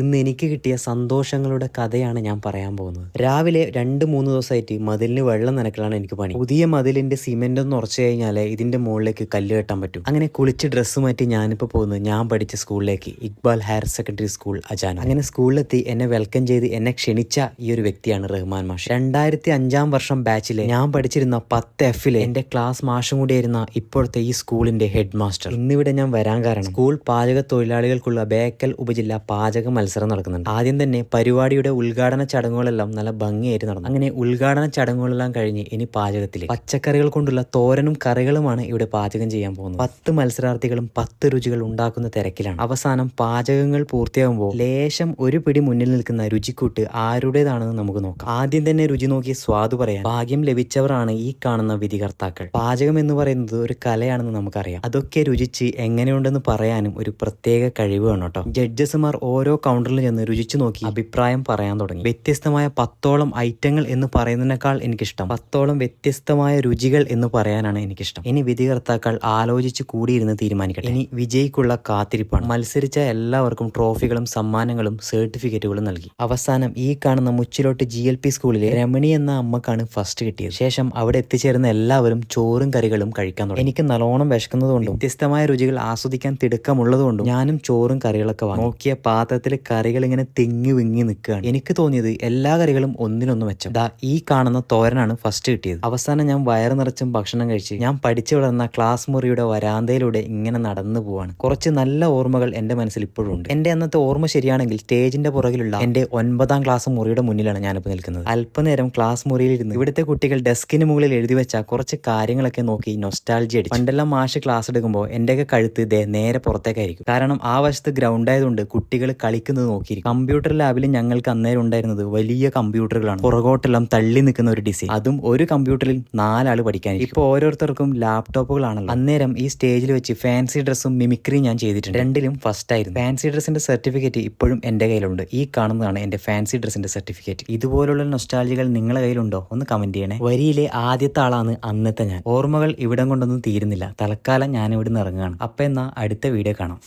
ഇന്ന് എനിക്ക് കിട്ടിയ സന്തോഷങ്ങളുടെ കഥയാണ് ഞാൻ പറയാൻ പോകുന്നത്. രാവിലെ രണ്ട് മൂന്ന് ദിവസമായിട്ട് മതിലിന് വെള്ളം നനക്കലാണ് എനിക്ക് പണി. പുതിയ മതിലിന്റെ സിമെന്റ് ഒന്ന് ഉറച്ചു കഴിഞ്ഞാൽ ഇതിന്റെ മുകളിലേക്ക് കല്ല് കെട്ടാൻ പറ്റും. അങ്ങനെ കുളിച്ച് ഡ്രസ്സ് മാറ്റി ഞാനിപ്പോൾ പോകുന്നത് ഞാൻ പഠിച്ച സ്കൂളിലേക്ക് ഇക്ബാൽ ഹയർ സെക്കൻഡറി സ്കൂൾ അജാന. അങ്ങനെ സ്കൂളിലെത്തി എന്നെ വെൽക്കം ചെയ്ത് എന്നെ ക്ഷണിച്ച ഈ ഒരു വ്യക്തിയാണ് റഹ്മാൻ മാഷ്. രണ്ടായിരത്തി അഞ്ചാം വർഷം ബാച്ചിലെ ഞാൻ പഠിച്ചിരുന്ന പത്ത് എഫിലെ എന്റെ ക്ലാസ് മാഷും കൂടിയായിരുന്ന ഇപ്പോഴത്തെ ഈ സ്കൂളിന്റെ ഹെഡ് മാസ്റ്റർ ഇന്നിവിടെ ഞാൻ വരാൻ കാരണം സ്കൂൾ പാചക തൊഴിലാളികൾക്കുള്ള ബേക്കൽ ഉപജില്ല പാചക മത്സരം നടക്കുന്നുണ്ട്. ആദ്യം തന്നെ പരിപാടിയുടെ ഉദ്ഘാടന ചടങ്ങുകളെല്ലാം നല്ല ഭംഗിയായിട്ട് നടന്നു. അങ്ങനെ ഉദ്ഘാടന ചടങ്ങുകളെല്ലാം കഴിഞ്ഞ് ഇനി പാചകത്തിൽ പച്ചക്കറികൾ കൊണ്ടുള്ള തോരനും കറികളുമാണ് ഇവിടെ പാചകം ചെയ്യാൻ പോകുന്നത്. പത്ത് മത്സരാർത്ഥികളും പത്ത് രുചികൾ ഉണ്ടാക്കുന്ന തിരക്കിലാണ്. അവസാനം പാചകങ്ങൾ പൂർത്തിയാകുമ്പോൾ ലേശം ഒരു പിടി മുന്നിൽ നിൽക്കുന്ന രുചിക്കൂട്ട് ആരുടേതാണെന്ന് നമുക്ക് നോക്കാം. ആദ്യം തന്നെ രുചി നോക്കി സ്വാദ് പറയാൻ ഭാഗ്യം ലഭിച്ചവരാണ് ഈ കാണുന്ന വിധികർത്താക്കൾ. പാചകം എന്ന് പറയുന്നത് ഒരു കലയാണെന്ന് നമുക്കറിയാം. അതൊക്കെ രുചിച്ച് എങ്ങനെയുണ്ടെന്ന് പറയാനും ഒരു പ്രത്യേക കഴിവ് വേണം കേട്ടോ. ജഡ്ജസുമാർ ഓരോ കൗണ്ടറിൽ ചെന്ന് രുചിച്ചു നോക്കി അഭിപ്രായം പറയാൻ തുടങ്ങി. വ്യത്യസ്തമായ പത്തോളം ഐറ്റങ്ങൾ എന്ന് പറയുന്നതിനേക്കാൾ എനിക്കിഷ്ടം. പത്തോളം വ്യത്യസ്തമായ രുചികൾ എന്ന് പറയാനാണ് എനിക്കിഷ്ടം. ഇനി വിധികർത്താക്കൾ ആലോചിച്ച് കൂടിയിരുന്ന് തീരുമാനിക്കട്ടെ. ഇനി വിജയിക്കുള്ള കാത്തിരിപ്പാണ്. മത്സരിച്ച എല്ലാവർക്കും ട്രോഫികളും സമ്മാനങ്ങളും സർട്ടിഫിക്കറ്റുകളും നൽകി. അവസാനം ഈ കാണുന്ന മുച്ചിലോട്ട് ജി എൽ പി സ്കൂളിലെ രമണി എന്ന അമ്മക്കാണ് ഫസ്റ്റ് കിട്ടിയത്. ശേഷം അവിടെ എത്തിച്ചേർന്ന എല്ലാവരും ചോറും കറികളും കഴിക്കാൻ തുടങ്ങി. എനിക്ക് നല്ലോണം വിശക്കുന്നതുകൊണ്ടും വ്യത്യസ്തമായ രുചികൾ ആസ്വദിക്കാൻ തിടുക്കമുള്ളതുകൊണ്ടും ഞാനും ചോറും കറികളൊക്കെ വാങ്ങി. നോക്കിയ പാത്രത്തിൽ കറികൾ ഇങ്ങനെ തിങ്ങി വിങ്ങി നിൽക്കുകയാണ്. എനിക്ക് തോന്നിയത് എല്ലാ കറികളും ഒന്നിനൊന്ന് മെച്ചം. ദാ ഈ കാണുന്ന തോരനാണ് ഫസ്റ്റ് കിട്ടിയത്. അവസാനം ഞാൻ വയറ് നിറച്ചും ഭക്ഷണം കഴിച്ച് ഞാൻ പഠിച്ചു വളർന്ന ക്ലാസ് മുറിയുടെ വരാന്തയിലൂടെ ഇങ്ങനെ നടന്നു പോവാണ്. കുറച്ച് നല്ല ഓർമ്മകൾ എന്റെ മനസ്സിൽ ഇപ്പോഴും ഉണ്ട്. എന്റെ അന്നത്തെ ഓർമ്മ ശരിയാണെങ്കിൽ സ്റ്റേജിന്റെ പുറകിലുള്ള എന്റെ ഒൻപതാം ക്ലാസ് മുറിയുടെ മുന്നിലാണ് ഞാനിപ്പോൾ നിൽക്കുന്നത്. അല്പനേരം ക്ലാസ് മുറിയിൽ ഇരുന്ന് ഇവിടുത്തെ കുട്ടികൾ ഡെസ്കിന് മുകളിൽ എഴുതി വെച്ച കുറച്ച് കാര്യങ്ങളൊക്കെ നോക്കി നൊസ്റ്റാൾജി അടിച്ചു പണ്ടെല്ലാം മാഷ് ക്ലാസ് എടുക്കുമ്പോൾ എന്റെയൊക്കെ കഴുത്ത് നേരെ പുറത്തേക്കായിരിക്കും. കാരണം ആ വശത്ത് ഗ്രൗണ്ട് ആയതുകൊണ്ട് കുട്ടികൾ കളിക്കുന്നത് നോക്കിയിരിക്കും. കമ്പ്യൂട്ടർ ലാബിൽ ഞങ്ങൾക്ക് അന്നേരം ഉണ്ടായിരുന്നത് വലിയ കമ്പ്യൂട്ടറുകളാണ്. പുറകോട്ടെല്ലാം തള്ളി നിൽക്കുന്ന ഒരു ഡിസൈൻ അതും ഒരു കമ്പ്യൂട്ടറിൽ നാലാൾ പഠിക്കാൻ ഇപ്പോൾ ഓരോരുത്തർക്കും ലാപ്ടോപ്പുകളാണല്ലോ അന്നേരം ഈ സ്റ്റേജിൽ വെച്ച് ഫാൻസി ഡ്രസ്സും മിമിക്രിയും ഞാൻ ചെയ്തിട്ടുണ്ട്. രണ്ടിലും ഫസ്റ്റ് ആയിരുന്നു. ഫാൻസി ഡ്രസ്സിന്റെ സർട്ടിഫിക്കറ്റ് ഇപ്പോഴും എന്റെ കയ്യിലുണ്ട്. ഈ കാണുന്നതാണ് എന്റെ ഫാൻസി ഡ്രസ്സിന്റെ സർട്ടിഫിക്കറ്റ് ഇതുപോലുള്ള നൊസ്റ്റാലജികൾ നിങ്ങളുടെ കയ്യിലുണ്ടോ? ഒന്ന് കമന്റ് ചെയ്യണേ. വരിയിലെ ആദ്യത്തെ ആളാണ് അന്നത്തെ ഞാൻ. ഓർമ്മകൾ ഇവിടം കൊണ്ടൊന്നും തീരുന്നില്ല. തൽക്കാലം ഞാൻ ഇവിടുന്ന് ഇറങ്ങുകയാണ്. അപ്പൊ എന്നാ അടുത്ത വീഡിയോ കാണാം.